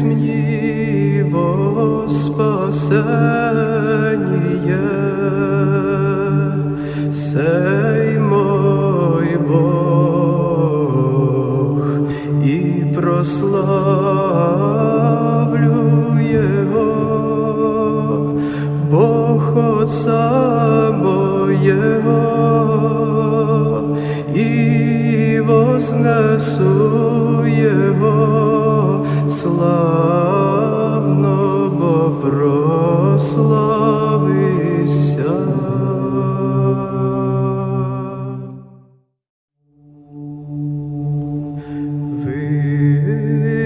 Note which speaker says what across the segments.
Speaker 1: мне во спасение, сей мой Бог, и прославлю Его, Бог Отца моего, и вознесу Его славно, бо прославися.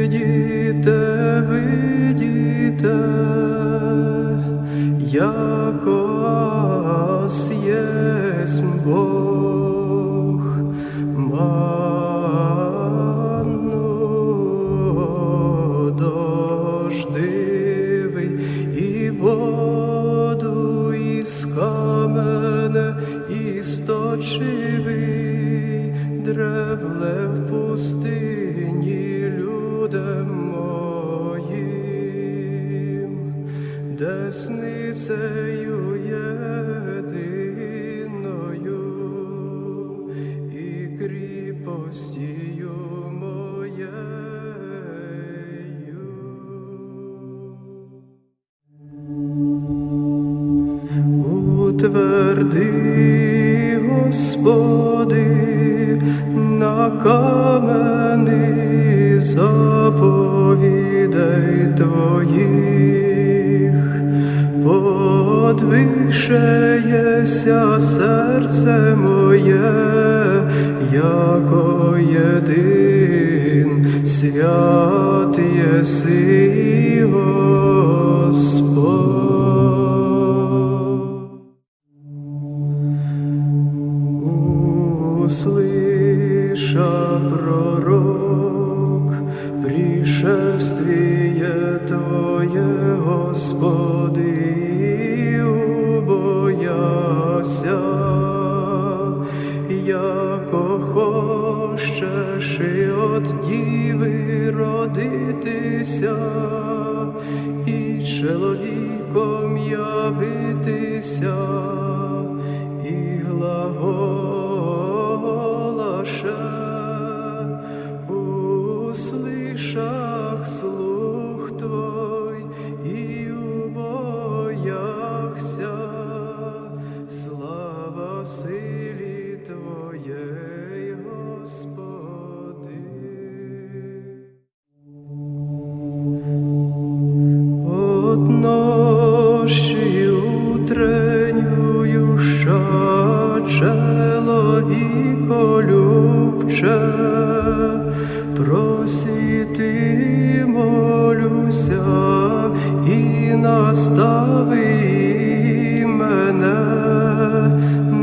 Speaker 1: Видіте, видіте, якось древле в пустині людям моїм, десницею єдиною і кріпостію моєю. Утверди, Господи, на камени заповідей Твоїх, подвишеється серце моє, яко єдин свят єси Господь. Услыша пророк пришествие Твое, Господи, убояся, яко хочеш і от діви родитися, і чоловіком явитися, чоловіко любче, просіти молюся і настави мене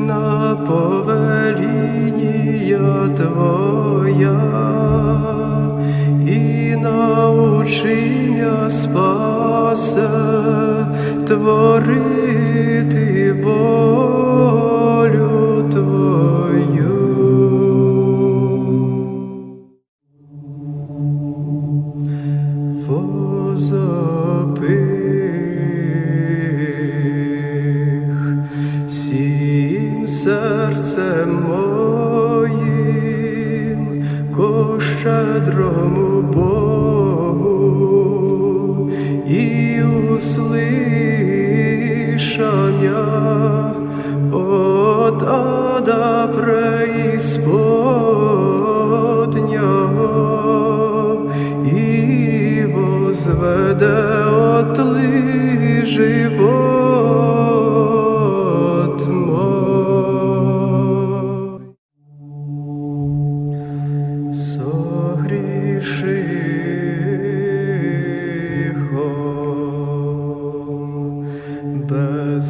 Speaker 1: на повеління Твоя і научи мя спасе творити волю серцем моїм, ко щедрому Богу, і услышам я от ада преисподнього, і возведе от живот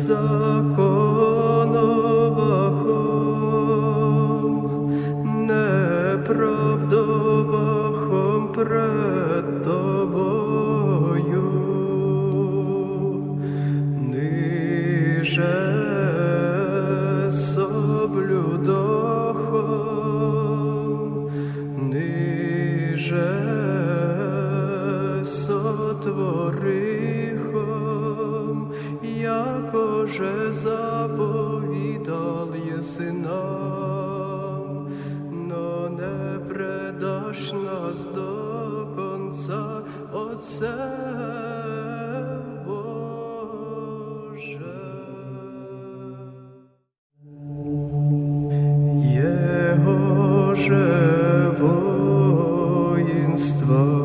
Speaker 1: беззаконовахом, неправдовахом пред тобою, ниже соблюдохом, ниже сотворихом, якоже заповідал єси нам, но не предаш нас до конца, Отце Боже. Jego że wojenstwa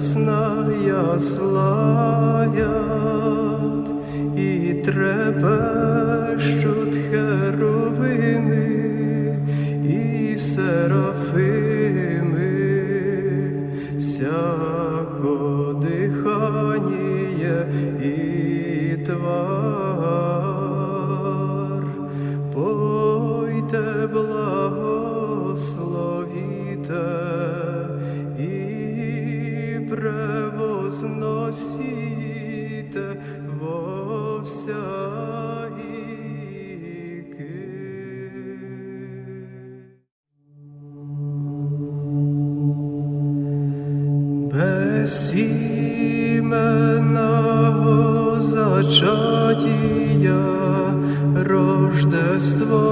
Speaker 1: небесна славят і трепещуть херовими і серафими, всяко дихання і твар, пойте благословіте превозносіте во вся віки. Безіменного зачатія Рождество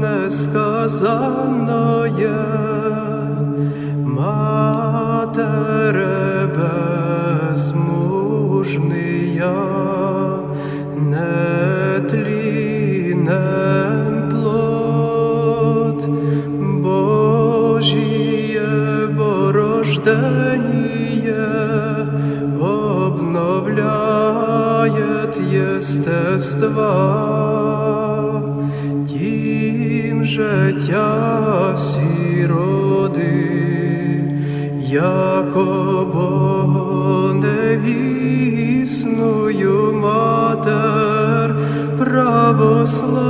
Speaker 1: несказаноє, Матере безмужния, нетлінен плод, Божіє борожденіє, обновляет естества, тім життя всі роди, яко slow.